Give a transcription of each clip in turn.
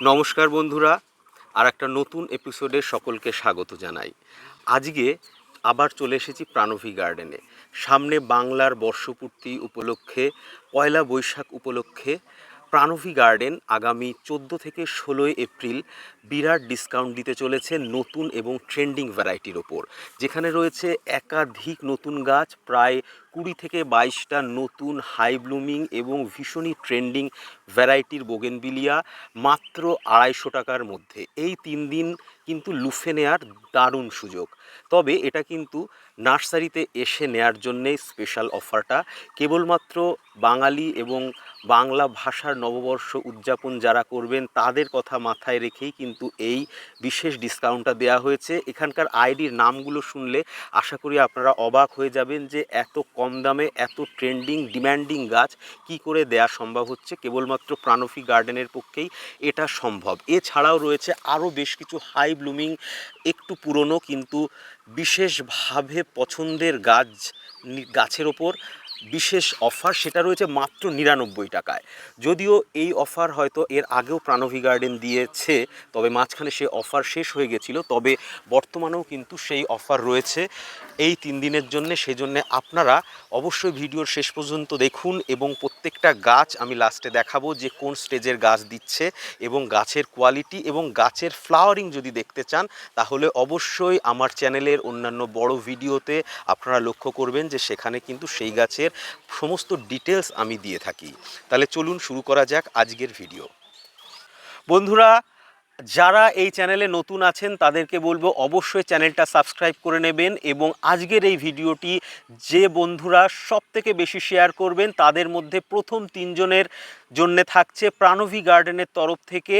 নমস্কার বন্ধুরা আর একটা নতুন এপিসোডে সকলকে স্বাগত জানাই। আজকে আবার চলে এসেছি প্রাণভী গার্ডেনে সামনে বাংলার বর্ষপূর্তি উপলক্ষে, পয়লা বৈশাখ উপলক্ষে প্রাণভী গার্ডেন আগামী চোদ্দ থেকে ষোলোই এপ্রিল বিরাট ডিসকাউন্ট দিতে চলেছে নতুন এবং ট্রেন্ডিং ভ্যারাইটির ওপর। যেখানে রয়েছে একাধিক নতুন গাছ, প্রায় কুড়ি থেকে বাইশটা নতুন হাই ব্লুমিং এবং ভীষণই ট্রেন্ডিং ভ্যারাইটির বোগেনবিলিয়া মাত্র আড়াইশো টাকার মধ্যে। এই তিন দিন কিন্তু লুফে নেয়ার দারুণ সুযোগ। তবে এটা কিন্তু নার্সারিতে এসে নেয়ার জন্যে স্পেশাল অফারটা। কেবলমাত্র বাঙালি এবং বাংলা ভাষার নববর্ষ উদযাপন যারা করবেন, তাদের কথা মাথায় রেখেই কিন্তু এই বিশেষ ডিসকাউন্টটা দেওয়া হয়েছে। এখানকার আইডির নামগুলো শুনলে আশা করি আপনারা অবাক হয়ে যাবেন যে এত কম দামে, এত ট্রেন্ডিং ডিম্যান্ডিং গাছ কি করে দেয়া সম্ভব হচ্ছে? কেবলমাত্র প্রাণফি গার্ডেনের পক্ষেই এটা সম্ভব। এছাড়াও রয়েছে আরও বেশ কিছু হাই ব্লুমিং একটু পুরনো কিন্তু বিশেষভাবে পছন্দের গাছ, গাছের ওপর। বিশেষ অফার সেটা রয়েছে মাত্র নিরানব্বই টাকায়। যদিও এই অফার হয়তো এর আগেও প্রাণভী গার্ডেন দিয়েছে, তবে মাঝখানে সেই অফার শেষ হয়ে গেছিল, তবে বর্তমানেও কিন্তু সেই অফার রয়েছে। এই তিন দিনের জন্য, সেজন্য আপনারা অবশ্যই ভিডিওর শেষ পর্যন্ত দেখুন এবং প্রত্যেকটা গাছ আমি লাস্টে দেখাবো যে কোন স্টেজের গাছ দিচ্ছে এবং গাছের কোয়ালিটি এবং গাছের ফ্লাওয়ারিং যদি দেখতে চান, তাহলে অবশ্যই আমার চ্যানেলের অন্যান্য বড় ভিডিওতে আপনারা লক্ষ্য করবেন যে সেখানে কিন্তু সেই গাছের সমস্ত ডিটেলস আমি দিয়ে থাকি। তাহলে চলুন শুরু করা যাক আজকের ভিডিও বন্ধুরা, যারা এই চ্যানেলে নতুন আছেন, তাদেরকে বলব অবশ্যই চ্যানেলটা সাবস্ক্রাইব করে নেবেন এবং আজকের এই ভিডিওটি যে বন্ধুরা সব থেকে বেশি শেয়ার করবেন, তাদের মধ্যে প্রথম তিনজনের জন্যে থাকছে প্রাণভী গার্ডেনের তরফ থেকে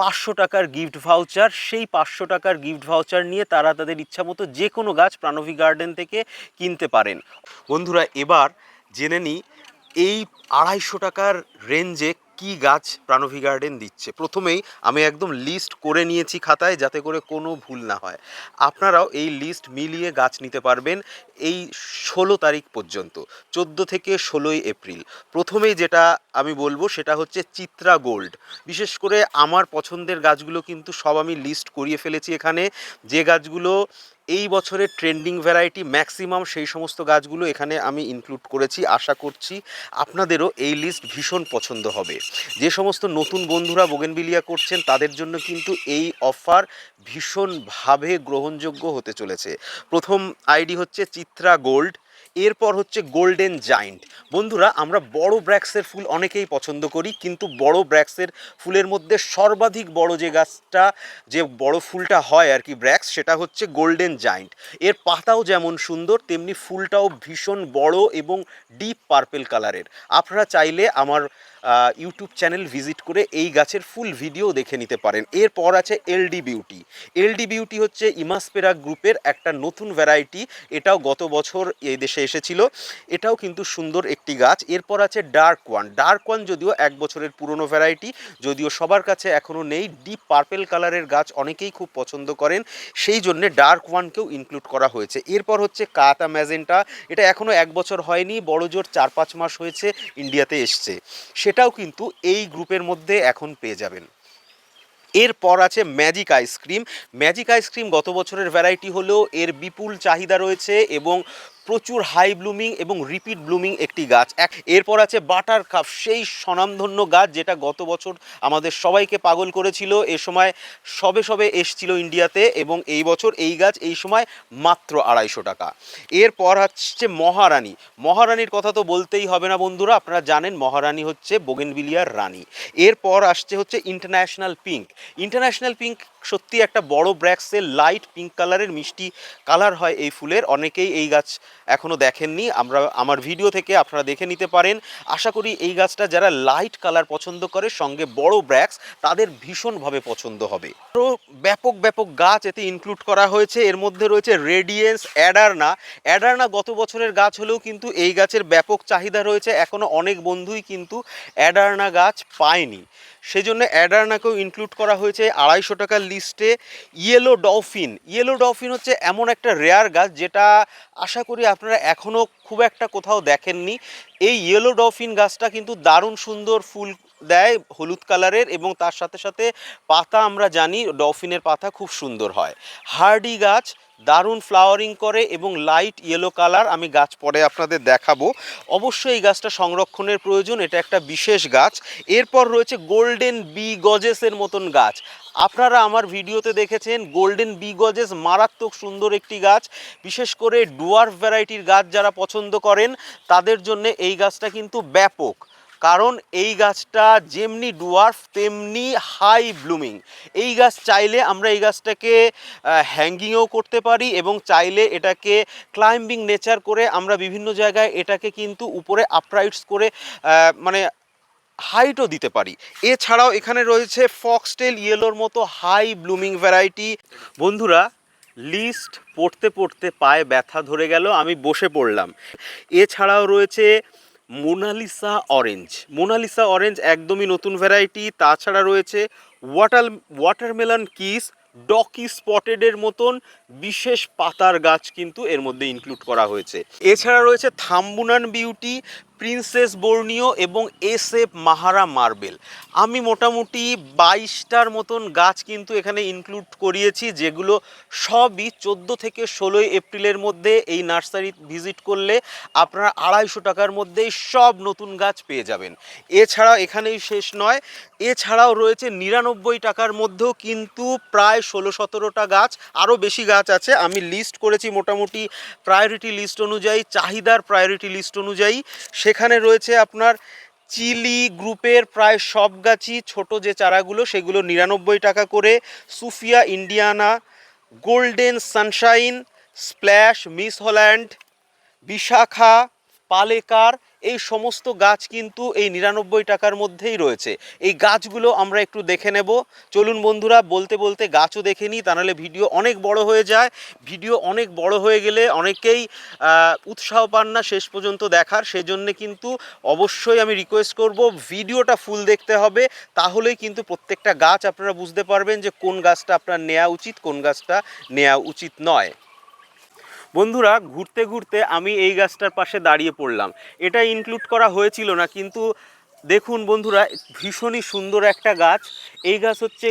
পাঁচশো টাকার গিফট ভাউচার সেই পাঁচশো টাকার গিফট ভাউচার নিয়ে তারা তাদের ইচ্ছা মতো যে কোনো গাছ প্রাণভী গার্ডেন থেকে কিনতে পারেন। বন্ধুরা, এবার জেনে নিই, এই আড়াইশো টাকার রেঞ্জে কি গাছ প্রাণভী গার্ডেন দিচ্ছে? প্রথমেই আমি একদম লিস্ট করে নিয়েছি খাতায় যাতে করে কোনো ভুল না হয়। আপনারাও এই লিস্ট মিলিয়ে গাছ নিতে পারবেন এই ষোলো তারিখ পর্যন্ত, চোদ্দ থেকে ষোলোই এপ্রিল। প্রথমেই যেটা আমি বলব সেটা হচ্ছে চিত্রা গোল্ড। বিশেষ করে আমার পছন্দের গাছগুলো কিন্তু সব আমি লিস্ট করিয়ে ফেলেছি এখানে। যে গাছগুলো এই বছরের ট্রেন্ডিং ভ্যারাইটি ম্যাক্সিমাম সেই সমস্ত গাছগুলো এখানে আমি ইনক্লুড করেছি। আশা করছি আপনাদেরও এই লিস্ট ভীষণ পছন্দ হবে। যে সমস্ত নতুন বন্ধুরা বোগেনবিলিয়া করছেন, তাদের জন্য কিন্তু এই অফার ভীষণভাবে গ্রহণযোগ্য হতে চলেছে। প্রথম আইডি হচ্ছে চিত্রা গোল্ড। এরপর হচ্ছে গোল্ডেন জাইন্ট বন্ধুরা, আমরা বড় ব্র্যাক্সের ফুল অনেকেই পছন্দ করি, কিন্তু বড় ব্র্যাক্সের ফুলের মধ্যে সর্বাধিক বড় যে গাছটা, যে বড় ফুলটা হয় আর কি ব্র্যাক্স সেটা হচ্ছে গোল্ডেন জাইন্ট এর পাতাও যেমন সুন্দর, তেমনি ফুলটাও ভীষণ বড় এবং ডিপ পার্পেল কালারের আপনারা চাইলে আমার ইউটিউব চ্যানেল ভিজিট করে এই গাছের ফুল ভিডিও দেখে নিতে পারেন। এরপর আছে এলডি বিউটি এলডি বিউটি হচ্ছে ইমাসপেরা গ্রুপের একটা নতুন ভ্যারাইটি এটাও গত বছর এই দেশে এসেছিল। এটাও কিন্তু সুন্দর একটি গাছ। এরপর আছে ডার্ক ওয়ান ডার্ক ওয়ান যদিও এক বছরের পুরনো ভ্যারাইটি যদিও সবার কাছে এখনও নেই। ডিপ পার্পেল কালারের গাছ অনেকেই খুব পছন্দ করেন। সেই জন্যে ডার্ক ওয়ানকেও ইনক্লুড করা হয়েছে। এরপর হচ্ছে কাতা ম্যাজেন্টা এটা এখনও এক বছর হয়নি বড় জোর চার পাঁচ মাস হয়েছে ইন্ডিয়াতে এসছে। সেটাও কিন্তু এই গ্রুপের মধ্যে এখন পেয়ে যাবেন। এরপর আছে ম্যাজিক আইসক্রিম। ম্যাজিক আইসক্রিম গত বছরের ভ্যারাইটি হলেও এর বিপুল চাহিদা রয়েছে এবং প্রচুর হাই ব্লুমিং এবং রিপিট ব্লুমিং একটি গাছ। এক এরপর আছে বাটার কাপ, সেই স্বনামধন্য গাছ যেটা গত বছর আমাদের সবাইকে পাগল করেছিল। এ সময় সবে সবে এসছিল ইন্ডিয়াতে এবং এই বছর এই গাছ এই সময় মাত্র আড়াইশো টাকা। এরপর হচ্ছে মহারানী। মহারানীর কথা তো বলতেই হবে না বন্ধুরা, আপনারা জানেন মহারানী হচ্ছে বোগেনবিলিয়ার রানী। এরপর আসছে হচ্ছে ইন্টারন্যাশনাল পিঙ্ক ইন্টারন্যাশনাল পিঙ্ক সত্যি একটা বড় ব্র্যাক্সের লাইট পিঙ্ক কালারের মিষ্টি কালার হয় এই ফুলের। অনেকেই এই গাছ এখনও দেখেননি। আমরা, আমার ভিডিও থেকে আপনারা দেখে নিতে পারেন। আশা করি এই গাছটা যারা লাইট কালার পছন্দ করে, সঙ্গে বড় ব্র্যাক্স, তাদের ভীষণভাবে পছন্দ হবে। আরও ব্যাপক ব্যাপক গাছ এতে ইনক্লুড করা হয়েছে। এর মধ্যে রয়েছে রেডিয়েন্স অ্যাডারনা অ্যাডারনা গত বছরের গাছ হলেও কিন্তু এই গাছের ব্যাপক চাহিদা রয়েছে। এখনও অনেক বন্ধুই কিন্তু অ্যাডারনা গাছ পায়নি। সেজন্য অ্যাডার্নাকেও ইনক্লুড করা হয়েছে আড়াইশো টাকার লিস্টে ইয়েলো ডলফিন ইয়েলো ডফিন হচ্ছে এমন একটা রেয়ার গাছ যেটা আশা করি আপনারা এখনও খুব একটা কোথাও দেখেননি। এই ইয়েলো ডলফিন গাছটা কিন্তু দারুণ সুন্দর ফুল দেয় হলুদ কালারের এবং তার সাথে সাথে পাতা আমরা জানি ডলফিনের পাতা খুব সুন্দর হয়। হার্ডি গাছ দারুণ ফ্লাওয়ারিং করে এবং লাইট ইয়েলো কালার আমি গাছ পরে আপনাদের দেখাবো। অবশ্যই এই গাছটা সংরক্ষণের প্রয়োজন, এটা একটা বিশেষ গাছ। এরপর রয়েছে গোল্ডেন বি গজেসের মতন গাছ। আপনারা আমার ভিডিওতে দেখেছেন গোল্ডেন বি গজেস মারাত্মক সুন্দর একটি গাছ। বিশেষ করে ডুয়ার্ফ ভ্যারাইটির গাছ যারা পছন্দ করেন, তাদের জন্য এই গাছটা কিন্তু ব্যাপক। কারণ এই গাছটা যেমনি ডুয়ার্ফ তেমনি হাই ব্লুমিং এই গাছ চাইলে আমরা এই গাছটাকে হ্যাঙ্গিংও করতে পারি এবং চাইলে এটাকে ক্লাইম্বিং নেচার করে আমরা বিভিন্ন জায়গায় এটাকে কিন্তু উপরে আপরাইটস করে মানে হাইটও দিতে পারি। এছাড়াও এখানে রয়েছে ফক্সটেল ইয়েলোর মতো হাই ব্লুমিং ভ্যারাইটি। বন্ধুরা, লিস্ট পড়তে পড়তে পায়ে ব্যথা ধরে গেল, আমি বসে পড়লাম। এছাড়াও রয়েছে মোনালিসা অরেঞ্জ। মোনালিসা অরেঞ্জ একদমই নতুন ভ্যারাইটি। তাছাড়া রয়েছে ওয়াটার ওয়াটারমেলন কিস, ডকি স্পটেডের মতন বিশেষ পাতার গাছ কিন্তু এর মধ্যে ইনক্লুড করা হয়েছে। এছাড়া রয়েছে থাম্বুনান বিউটি। প্রিন্সেস বর্নিও এবং এস এফ মাহারা মার্বেল। আমি মোটামুটি বাইশটার মতন গাছ কিন্তু এখানে ইনক্লুড করিয়েছি, যেগুলো সবই চোদ্দ থেকে ষোলোই এপ্রিলের মধ্যে এই নার্সারি ভিজিট করলে আপনারা আড়াইশো টাকার মধ্যেই সব নতুন গাছ পেয়ে যাবেন। এছাড়াও এখানেই শেষ নয়, এছাড়াও রয়েছে নিরানব্বই টাকার মধ্যেও কিন্তু প্রায় ষোলো সতেরোটা গাছ, আরও বেশি গাছ আছে। আমি লিস্ট করেছি মোটামুটি প্রায়োরিটি লিস্ট অনুযায়ী, চাহিদার প্রায়োরিটি লিস্ট অনুযায়ী। সেখানে রয়েছে আপনার চিলি গ্রুপের প্রায় সব গাছই, ছোটো যে চারাগুলো, সেগুলো নিরানব্বই টাকা করে। Sufia, Indiana, golden sunshine, splash, miss Holland, Bishakha Palekar এই সমস্ত গাছ কিন্তু এই নিরানব্বই টাকার মধ্যেই রয়েছে। এই গাছগুলো আমরা একটু দেখে নেব। চলুন বন্ধুরা, বলতে বলতে গাছও দেখে নিই, তা নাহলে ভিডিও অনেক বড় হয়ে যায়। ভিডিও অনেক বড় হয়ে গেলে অনেকেই উৎসাহ পান না শেষ পর্যন্ত দেখার। সেজন্যে কিন্তু অবশ্যই আমি রিকোয়েস্ট করব, ভিডিওটা ফুল দেখতে হবে। তাহলেই কিন্তু প্রত্যেকটা গাছ আপনারা বুঝতে পারবেন যে কোন গাছটা আপনার নেওয়া উচিত, কোন গাছটা নেওয়া উচিত নয়। বন্ধুরা, ঘুরতে ঘুরতে আমি এই গাছটার পাশে দাঁড়িয়ে পড়লাম। এটা ইনক্লুড করা হয়েছিল না, কিন্তু দেখুন বন্ধুরা, ভীষণই সুন্দর একটা গাছ। এই গাছ হচ্ছে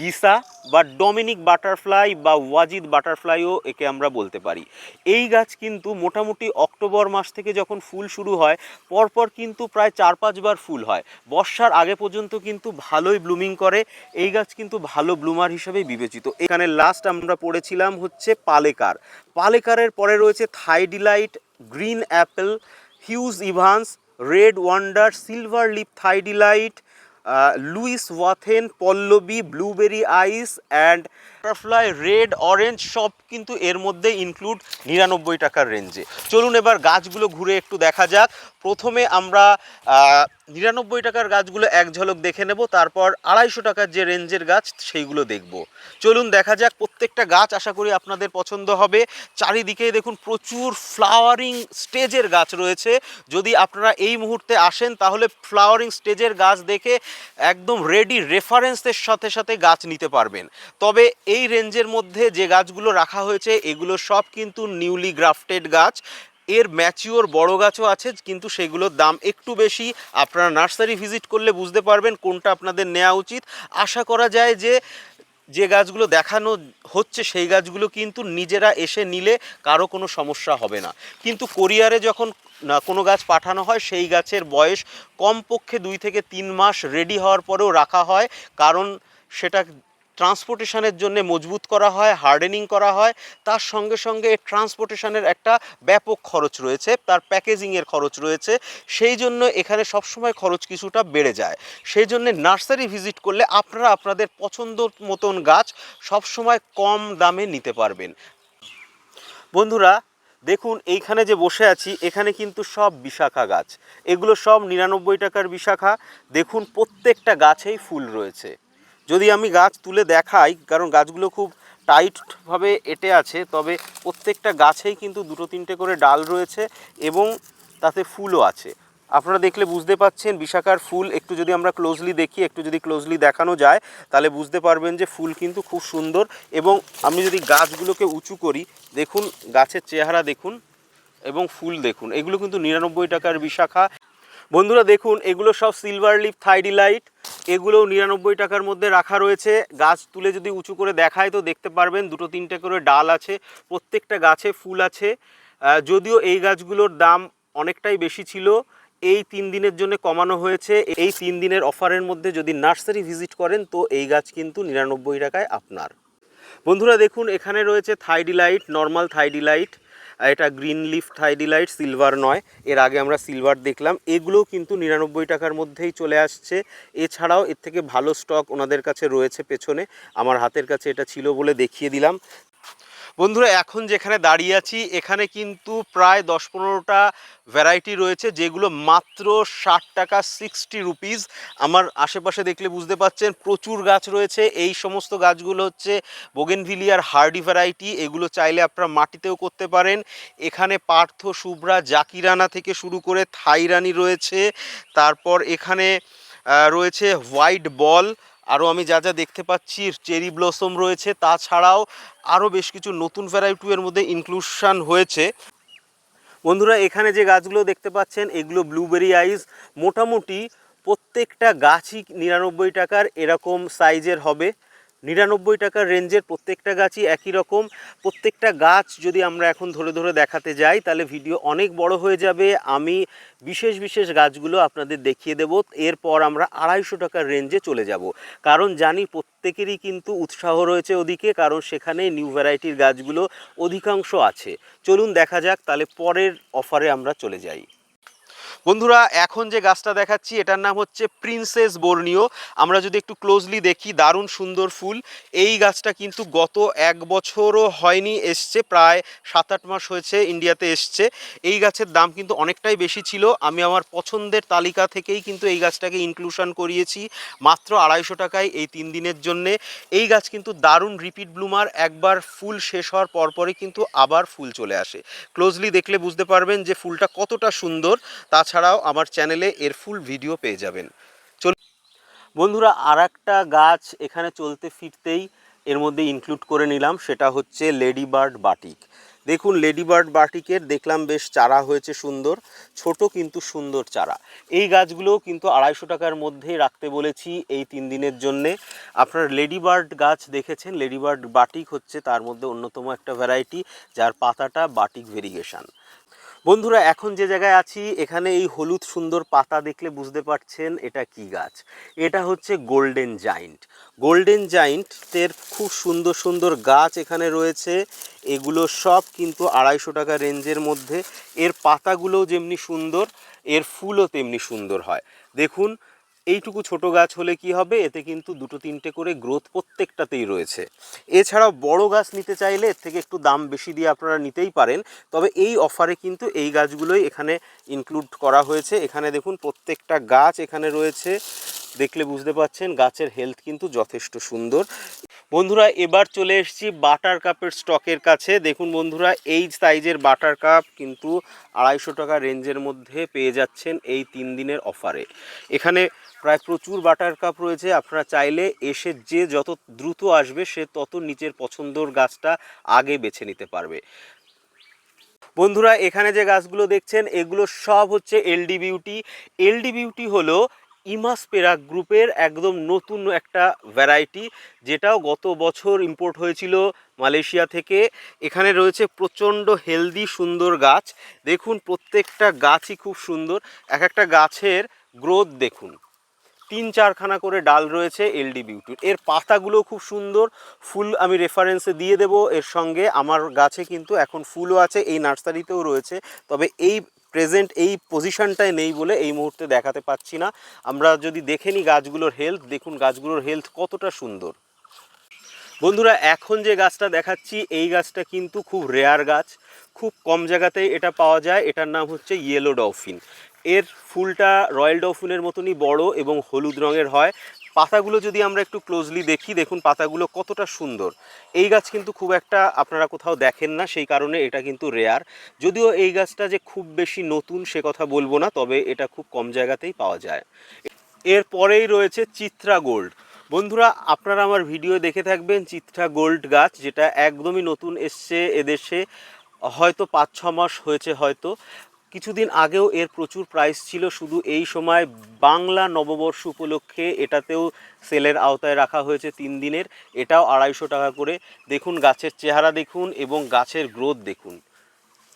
গিসা বা ডমিনিক বাটারফ্লাই বা ওয়াজিদ বাটারফ্লাইও একে আমরা বলতে পারি। এই গাছ কিন্তু মোটামুটি অক্টোবর মাস থেকে যখন ফুল শুরু হয়, পরপর কিন্তু প্রায় চার পাঁচবার ফুল হয়। বর্ষার আগে পর্যন্ত কিন্তু ভালোই ব্লুমিং করে। এই গাছ কিন্তু ভালো ব্লুমার হিসেবে বিবেচিত। এখানে লাস্ট আমরা পড়েছিলাম হচ্ছে পালেকার। পালেকারের পরে রয়েছে Thai delight, green apple, Hughes Evans red wonder silver leap Thai delight Louis Wathen Pallavi blueberry ice and butterfly, red, orange সব কিন্তু এর মধ্যে ইনক্লুড নিরানব্বই টাকার রেঞ্জে চলুন এবার গাছগুলো ঘুরে একটু দেখা যাক। প্রথমে আমরা নিরানব্বই টাকার গাছগুলো এক ঝলক দেখে নেব, তারপর আড়াইশো টাকার যে রেঞ্জের গাছ সেইগুলো দেখব। চলুন দেখা যাক, প্রত্যেকটা গাছ আশা করি আপনাদের পছন্দ হবে। চারিদিকে দেখুন প্রচুর ফ্লাওয়ারিং স্টেজের গাছ রয়েছে। যদি আপনারা এই মুহূর্তে আসেন, তাহলে ফ্লাওয়ারিং স্টেজের গাছ দেখে একদম রেডি রেফারেন্সের সাথে সাথে গাছ নিতে পারবেন। তবে এই রেঞ্জের মধ্যে যে গাছগুলো রাখা হয়েছে, এগুলো সব কিন্তু নিউলি গ্রাফটেড গাছ। এর ম্যাচিওর বড় গাছও আছে, কিন্তু সেগুলোর দাম একটু বেশি। আপনারা নার্সারি ভিজিট করলে বুঝতে পারবেন কোনটা আপনাদের নেওয়া উচিত। আশা করা যায় যে যে গাছগুলো দেখানো হচ্ছে, সেই গাছগুলো কিন্তু নিজেরা এসে নিলে কারও কোনো সমস্যা হবে না। কিন্তু কোরিয়ারে যখন, না, কোনো গাছ পাঠানো হয়, সেই গাছের বয়স কমপক্ষে দুই থেকে তিন মাস রেডি হওয়ার পরেও রাখা হয়। কারণ সেটা ট্রান্সপোর্টেশনের জন্য মজবুত করা হয়, হার্ডেনিং করা হয়। তার সঙ্গে সঙ্গে ট্রান্সপোর্টেশনের একটা ব্যাপক খরচ রয়েছে, তার প্যাকেজিংয়ের খরচ রয়েছে। সেই জন্য এখানে সবসময় খরচ কিছুটা বেড়ে যায়। সেই জন্য নার্সারি ভিজিট করলে আপনারা আপনাদের পছন্দ মতন গাছ সবসময় কম দামে নিতে পারবেন। বন্ধুরা, দেখুন, এইখানে যে বসে আছি, এখানে কিন্তু সব বিশাখা গাছ। এগুলো সব নিরানব্বই টাকার বিশাখা। দেখুন, প্রত্যেকটা গাছেই ফুল রয়েছে। যদি আমি গাছ তুলে দেখাই, কারণ গাছগুলো খুব টাইটভাবে এঁটে আছে, তবে প্রত্যেকটা গাছেই কিন্তু দুটো তিনটে করে ডাল রয়েছে এবং তাতে ফুলও আছে। আপনারা দেখলে বুঝতে পাচ্ছেন বিশাখার ফুল, একটু যদি আমরা ক্লোজলি দেখি, একটু যদি ক্লোজলি দেখানো যায়, তাহলে বুঝতে পারবেন যে ফুল কিন্তু খুব সুন্দর এবং আমি যদি গাছগুলোকে উঁচু করি, দেখুন গাছের চেহারা দেখুন এবং ফুল দেখুন, এগুলো কিন্তু নিরানব্বই টাকার বিশাখা। বন্ধুরা দেখুন, এগুলো সব সিলভার লিফ থাইডিলাইট এগুলোও নিরানব্বই টাকার মধ্যে রাখা রয়েছে। গাছ তুলে যদি উঁচু করে দেখায় তো দেখতে পারবেন, দুটো তিনটে করে ডাল আছে, প্রত্যেকটা গাছে ফুল আছে। যদিও এই গাছগুলোর দাম অনেকটাই বেশি ছিল, এই তিন দিনের জন্য কমানো হয়েছে। এই তিন দিনের অফারের মধ্যে যদি নার্সারি ভিজিট করেন, তো এই গাছ কিন্তু নিরানব্বই টাকায় আপনার। বন্ধুরা দেখুন, এখানে রয়েছে Thai delight normal Thai delight এটা green leaf Thai delight silver নয়। এর আগে আমরা সিলভার দেখলাম। এগুলোও কিন্তু নিরানব্বই টাকার মধ্যেই চলে আসছে। এছাড়াও এর থেকে ভালো স্টক ওনাদের কাছে রয়েছে পেছনে। আমার হাতের কাছে এটা ছিল বলে দেখিয়ে দিলাম। বন্ধুরা, এখন যেখানে দাঁড়িয়ে আছি, এখানে কিন্তু প্রায় দশ পনেরোটা ভ্যারাইটি রয়েছে, যেগুলো মাত্র ষাট টাকা সিক্সটি রুপিস আমার আশেপাশে দেখলে বুঝতে পাচ্ছেন, প্রচুর গাছ রয়েছে। এই সমস্ত গাছগুলো হচ্ছে বোগেনভিলিয়ার হার্ডি ভ্যারাইটি এগুলো চাইলে আপনারা মাটিতেও করতে পারেন। এখানে পার্থ, শুভ্রা জাকিরানা থেকে শুরু করে থাইরানি রয়েছে। তারপর এখানে রয়েছে হোয়াইট বল আরও আমি যা যা দেখতে পাচ্ছি, চেরি ব্লসম রয়েছে, তাছাড়াও আরও বেশ কিছু নতুন ভ্যারাইটি এর মধ্যে ইনক্লুশন হয়েছে। বন্ধুরা, এখানে যে গাছগুলো দেখতে পাচ্ছেন, এগুলো ব্লুবেরি আইস মোটামুটি প্রত্যেকটা গাছই নিরানব্বই টাকার এরকম সাইজের হবে। নিরানব্বই টাকার রেঞ্জের প্রত্যেকটা গাছই একই রকম। প্রত্যেকটা গাছ যদি আমরা এখন ধরে ধরে দেখাতে যাই, তাহলে ভিডিও অনেক বড় হয়ে যাবে। আমি বিশেষ বিশেষ গাছগুলো আপনাদের দেখিয়ে দেব। এরপর আমরা আড়াইশো টাকার রেঞ্জে চলে যাব। কারণ জানি প্রত্যেকেরই কিন্তু উৎসাহ রয়েছে ওদিকে, কারণ সেখানে নিউ ভ্যারাইটির গাছগুলো অধিকাংশ আছে। চলুন দেখা যাক, তাহলে পরের অফারে আমরা চলে যাই। বন্ধুরা, এখন যে গাছটা দেখাচ্ছি, এটার নাম হচ্ছে প্রিন্সেস বর্নিও আমরা যদি একটু ক্লোজলি দেখি, দারুণ সুন্দর ফুল। এই গাছটা কিন্তু গত এক বছরও হয়নি, এসছে প্রায় সাত আট মাস হয়েছে ইন্ডিয়াতে এসছে। এই গাছের দাম কিন্তু অনেকটাই বেশি ছিল। আমি আমার পছন্দের তালিকা থেকেই কিন্তু এই গাছটাকে ইনক্লুশন করিয়েছি মাত্র আড়াইশো টাকায় এই তিন দিনের জন্যে। এই গাছ কিন্তু দারুণ রিপিট ব্লুমার একবার ফুল শেষ হওয়ার পরপরই কিন্তু আবার ফুল চলে আসে। ক্লোজলি দেখলে বুঝতে পারবেন যে ফুলটা কতটা সুন্দর। তাছাড়াও আমার চ্যানেলে এর ফুল ভিডিও পেয়ে যাবেন। চল বন্ধুরা আর একটা গাছ এখানে চলতে ফিরতেই এর মধ্যে ইনক্লুড করে নিলাম, সেটা হচ্ছে লেডি বার্ড বাটিক দেখুন লেডি বার্ড বাটিকের দেখলাম বেশ চারা হয়েছে সুন্দর, ছোট কিন্তু সুন্দর চারা। এই গাছগুলোও কিন্তু আড়াইশো টাকার মধ্যেই রাখতে বলেছি এই তিন দিনের জন্যে। আপনার লেডি বার্ড গাছ দেখেছেন? লেডি বার্ড বাটিক হচ্ছে তার মধ্যে অন্যতম একটা ভ্যারাইটি যার পাতাটা বাটিক ভেরিগেশন বন্ধুরা, এখন যে জায়গায় আছি, এখানে এই হলুদ সুন্দর পাতা দেখলে বুঝতে পারছেন এটা কি গাছ। এটা হচ্ছে গোল্ডেন জাইন্ট গোল্ডেন জাইন্টের খুব সুন্দর সুন্দর গাছ এখানে রয়েছে। এগুলো সব কিন্তু আড়াইশো টাকা রেঞ্জের মধ্যে। এর পাতাগুলোও যেমনি সুন্দর, এর ফুলও তেমনি সুন্দর হয়। দেখুন এইটুকু ছোট গাছ হলে কি হবে? এতে কিন্তু দুটো তিনটে করে গ্রোথ প্রত্যেকটাতেই রয়েছে। এছাড়াও বড় গাছ নিতে চাইলে এর থেকে একটু দাম বেশি দিয়ে আপনারা নিতেই পারেন। তবে এই অফারে কিন্তু এই গাছগুলোই এখানে ইনক্লুড করা হয়েছে। এখানে দেখুন প্রত্যেকটা গাছ এখানে রয়েছে। দেখলে বুঝতে পাচ্ছেন গাছের হেলথ কিন্তু যথেষ্ট সুন্দর। বন্ধুরা, এবার চলে এসেছি বাটার কাপের স্টকের কাছে। দেখুন বন্ধুরা, এই সাইজের বাটার কাপ কিন্তু আড়াইশো টাকা রেঞ্জের মধ্যে পেয়ে যাচ্ছেন এই তিন দিনের অফারে এখানে প্রায় প্রচুর বাটার কাপ রয়েছে। আপনারা চাইলে এসে যে যত দ্রুত আসবে, সে তত নিচের পছন্দর গাছটা আগে বেছে নিতে পারবে। বন্ধুরা, এখানে যে গাছগুলো দেখছেন, এগুলো সব হচ্ছে এলডি বিউটি। এলডি বিউটি হলো ইমাসপেরা গ্রুপের একদম নতুন একটা ভ্যারাইটি, যেটাও গত বছর ইম্পোর্ট হয়েছিল মালয়েশিয়া থেকে। এখানে রয়েছে প্রচণ্ড হেলদি, সুন্দর গাছ। দেখুন, প্রত্যেকটা গাছই খুব সুন্দর। এক একটা গাছের গ্রোথ দেখুন। তিন চারখানা করে ডাল রয়েছে এলডি বিউটির এর পাতাগুলো খুব সুন্দর। ফুল আমি রেফারেন্সে দিয়ে দেব। এর সঙ্গে আমার গাছে কিন্তু এখন ফুলও আছে, এই নার্সারিতেও রয়েছে। তবে এই প্রেজেন্ট এই পজিশনটায় নেই বলে এই মুহূর্তে দেখাতে পাচ্ছি না। আমরা যদি দেখে নিই গাছগুলোর হেলথ দেখুন গাছগুলোর হেলথ কতটা সুন্দর। বন্ধুরা, এখন যে গাছটা দেখাচ্ছি, এই গাছটা কিন্তু খুব রেয়ার গাছ। খুব কম জায়গাতেই এটা পাওয়া যায়। এটার নাম হচ্ছে ইয়েলো ডলফিন এর ফুলটা রয়্যাল ডলফিনের মতনই বড় এবং হলুদ রঙের হয়। পাতাগুলো যদি আমরা একটু ক্লোজলি দেখি, দেখুন পাতাগুলো কতটা সুন্দর। এই গাছ কিন্তু খুব একটা আপনারা কোথাও দেখেন না, সেই কারণে এটা কিন্তু রেয়ার যদিও এই গাছটা যে খুব বেশি নতুন সে কথা বলব না, তবে এটা খুব কম জায়গাতেই পাওয়া যায়। এর পরেই রয়েছে চিত্রা গোল্ড। বন্ধুরা, আপনারা আমার ভিডিও দেখে থাকবেন চিত্রা গোল্ড গাছ, যেটা একদমই নতুন এসছে এদেশে। হয়তো পাঁচ ছ মাস হয়েছে হয়তো। কিছুদিন আগেও এর প্রচুর প্রাইস ছিল, শুধু এই সময় বাংলা নববর্ষ উপলক্ষে এটাতেও সেলের আওতায় রাখা হয়েছে তিন দিনের। এটাও আড়াইশো টাকা করে। দেখুন গাছের চেহারা দেখুন এবং গাছের গ্রোথ দেখুন।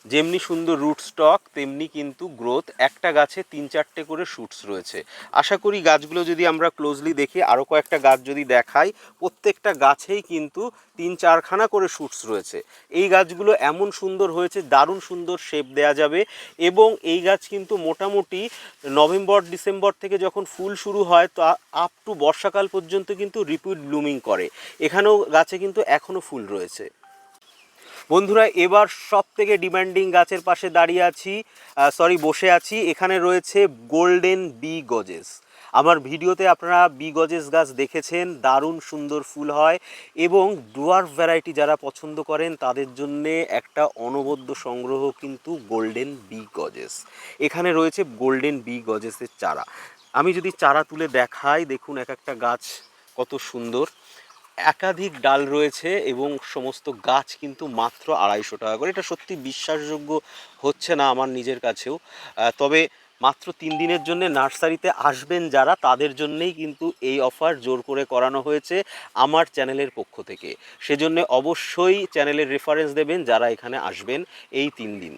যেমনি সুন্দর রুট স্টক তেমনি কিন্তু গ্রোথ একটা গাছে তিন চারটে করে শুটস রয়েছে। আশা করি গাছগুলো যদি আমরা ক্লোজলি দেখি আরও কয়েকটা গাছ যদি দেখাই, প্রত্যেকটা গাছেই কিন্তু তিন চারখানা করে শুটস রয়েছে। এই গাছগুলো এমন সুন্দর হয়েছে, দারুণ সুন্দর শেপ দেয়া যাবে এবং এই গাছ কিন্তু মোটামুটি নভেম্বর, ডিসেম্বর থেকে যখন ফুল শুরু হয়, তা আপ টু বর্ষাকাল পর্যন্ত কিন্তু রিপিট ব্লুমিং করে। এখানেও গাছে কিন্তু এখনও ফুল রয়েছে। বন্ধুরা, এবার সব থেকে ডিমান্ডিং গাছের পাশে দাঁড়িয়ে আছি সরি বসে আছি। এখানে রয়েছে গোল্ডেন বি গজেস আমার ভিডিওতে আপনারা বি গজেস গাছ দেখেছেন, দারুণ সুন্দর ফুল হয় এবং ডুয়ার্ফ ভ্যারাইটি যারা পছন্দ করেন, তাদের জন্যে একটা অনবদ্য সংগ্রহ কিন্তু গোল্ডেন বি গজেস এখানে রয়েছে গোল্ডেন বি গজেসের চারা। আমি যদি চারা তুলে দেখাই, দেখুন এক একটা গাছ কত সুন্দর। একাধিক ডাল রয়েছে এবং সমস্ত গাছ কিন্তু মাত্র আড়াইশো টাকা করে। এটা সত্যি বিশ্বাসযোগ্য হচ্ছে না আমার নিজের কাছেও। তবে মাত্র তিন দিনের জন্য নার্সারিতে আসবেন যারা, তাদের জন্যেই কিন্তু এই অফার জোর করে করানো হয়েছে আমার চ্যানেলের পক্ষ থেকে। সেজন্য অবশ্যই চ্যানেলের রেফারেন্স দেবেন যারা এখানে আসবেন এই তিন দিন।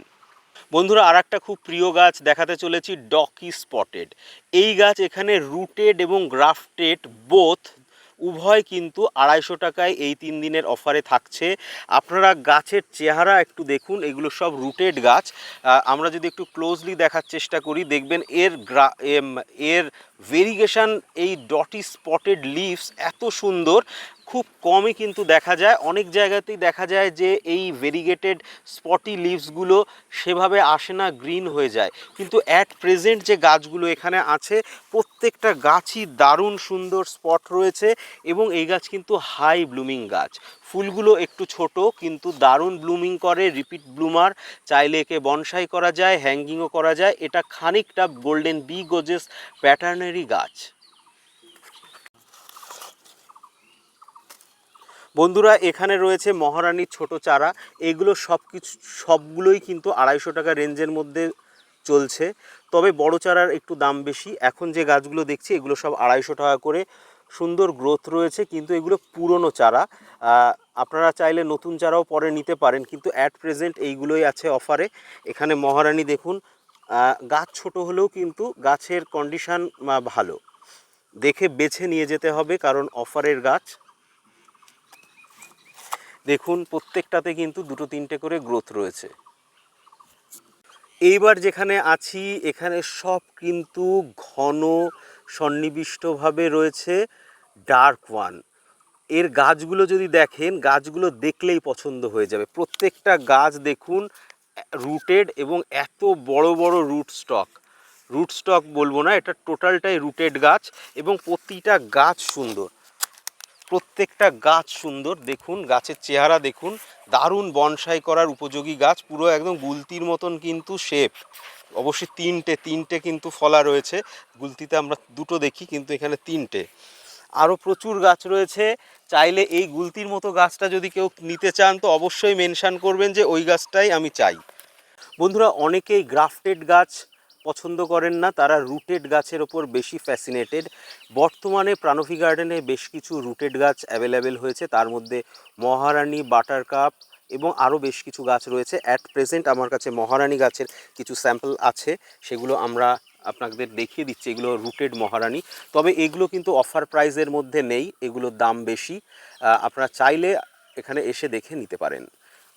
বন্ধুরা আর একটা খুব প্রিয় গাছ দেখাতে চলেছি, ডকি স্পটেড। এই গাছ এখানে রুটেড এবং গ্রাফটেড বোথ উভয় কিন্তু আড়াইশো টাকায় এই তিন দিনের অফারে থাকছে। আপনারা গাছের চেহারা একটু দেখুন, এগুলো সব রুটেড গাছ। আমরা যদি একটু ক্লোজলি দেখার চেষ্টা করি, দেখবেন এর গ্রা এর ভেরিগেশান এই ডটি স্পটেড লিভস এত সুন্দর। খুব কমই কিন্তু দেখা যায়। অনেক জায়গাতেই দেখা যায় যে এই ভেরিগেটেড স্পটি লিভসগুলো সেভাবে আসে না গ্রিন হয়ে যায়। কিন্তু অ্যাট প্রেজেন্ট যে গাছগুলো এখানে আছে, প্রত্যেকটা গাছই দারুণ সুন্দর স্পট রয়েছে এবং এই গাছ কিন্তু হাই ব্লুমিং গাছ। ফুলগুলো একটু ছোট, কিন্তু দারুণ ব্লুমিং করে রিপিট ব্লুমার চাইলে একে বনসাই করা যায় হ্যাঙ্গিংও করা যায়। এটা খানিকটা গোল্ডেন বি গোজেস প্যাটার্নেরই গাছ। বন্ধুরা, এখানে রয়েছে মহারানীর ছোট চারা। এগুলো সব কিছু সবগুলোই কিন্তু আড়াইশো টাকা রেঞ্জের মধ্যে চলছে। তবে বড় চারার একটু দাম বেশি। এখন যে গাছগুলো দেখছি, এগুলো সব আড়াইশো টাকা করে সুন্দর গ্রোথ রয়েছে। কিন্তু এগুলো পুরনো চারা। আপনারা চাইলে নতুন চারাও পরে নিতে পারেন। কিন্তু অ্যাট প্রেজেন্ট এইগুলোই আছে অফারে এখানে মহারানী দেখুন গাছ ছোট হলেও কিন্তু গাছের কন্ডিশান ভালো। দেখে বেছে নিয়ে যেতে হবে, কারণ অফারের গাছ। দেখুন প্রত্যেকটাতে কিন্তু দুটো তিনটে করে গ্রোথ রয়েছে। এইবার যেখানে আছি, এখানে সব কিন্তু ঘন সন্নিবিষ্টভাবে রয়েছে ডার্ক ওয়ানের গাছগুলো যদি দেখেন, গাছগুলো দেখলেই পছন্দ হয়ে যাবে। প্রত্যেকটা গাছ দেখুন রুটেড এবং এত বড় বড় রুট স্টক রুট স্টক বলব না, এটা টোটালটাই রুটেড গাছ এবং প্রতিটা গাছ সুন্দর। প্রত্যেকটা গাছ সুন্দর, দেখুন, গাছের চেহারা দেখুন, দারুণ বনসাই করার উপযোগী গাছ, পুরো একদম গুলতির মতন কিন্তু শেপ অবশ্যই তিনটে তিনটে কিন্তু ফলা রয়েছে, গুলতিতে আমরা দুটো দেখি, কিন্তু এখানে তিনটে। আরও প্রচুর গাছ রয়েছে, চাইলে এই গুলতির মতো গাছটা যদি কেউ নিতে চান, তো অবশ্যই মেনশান করবেন যে ওই গাছটাই আমি চাই। বন্ধুরা, অনেকেই গ্রাফটেড গাছ পছন্দ করেন না, তারা রুটেড গাছের ওপর বেশি ফ্যাসিনেটেড বর্তমানে প্রাণফি গার্ডেনে বেশ কিছু রুটেড গাছ অ্যাভেলেবেল হয়েছে, তার মধ্যে মহারানী বাটারকাপ এবং আরও বেশ কিছু গাছ রয়েছে। অ্যাট প্রেজেন্ট আমার কাছে মহারানী গাছের কিছু স্যাম্পল আছে, সেগুলো আমরা আপনাদের দেখিয়ে দিচ্ছি, এগুলো রুটেড মহারানী। তবে এগুলো কিন্তু অফার প্রাইজের মধ্যে নেই, এগুলোর দাম বেশি। আপনারা চাইলে এখানে এসে দেখে নিতে পারেন।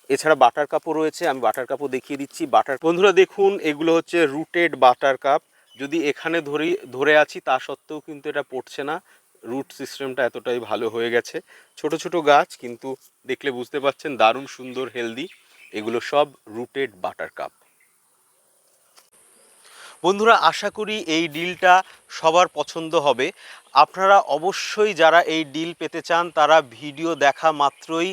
এছাড়া বাটার কাপও রয়েছে, আমি বাটার কাপও দেখিয়ে দিচ্ছি। বাটার বন্ধুরা দেখুন, এগুলো হচ্ছে রুটেড বাটার কাপ। যদি এখানে ধরি, ধরে আছি, তা সত্ত্বেও কিন্তু এটা পড়ছে না। রুট সিস্টেমটা এতটাই ভালো হয়ে গেছে। ছোট ছোট গাছ, কিন্তু দেখলে বুঝতে পাচ্ছেন, দারুণ, সুন্দর, হেলদি। এগুলো সব রুটেড বাটার কাপ। বন্ধুরা, আশা করি এই ডিলটা সবার পছন্দ হবে। আপনারা অবশ্যই যারা এই ডিল পেতে চান, তারা ভিডিও দেখা মাত্রই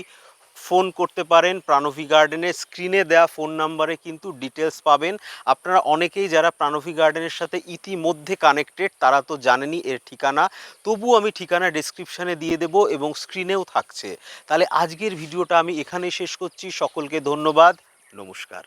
ফোন করতে পারেন, প্রাণভি গার্ডেনের স্ক্রিনে দেওয়া ফোন নাম্বারে কিন্তু ডিটেলস পাবেন। আপনারা অনেকেই যারা প্রাণভি গার্ডেনের সাথে ইতিমধ্যে কানেক্টেড, তারা তো জানেনি এর ঠিকানা। তবু আমি ঠিকানা ডিসক্রিপশানে দিয়ে দেব এবং স্ক্রিনেও থাকছে। তাহলে আজকের ভিডিওটা আমি এখানেই শেষ করছি। সকলকে ধন্যবাদ। নমস্কার।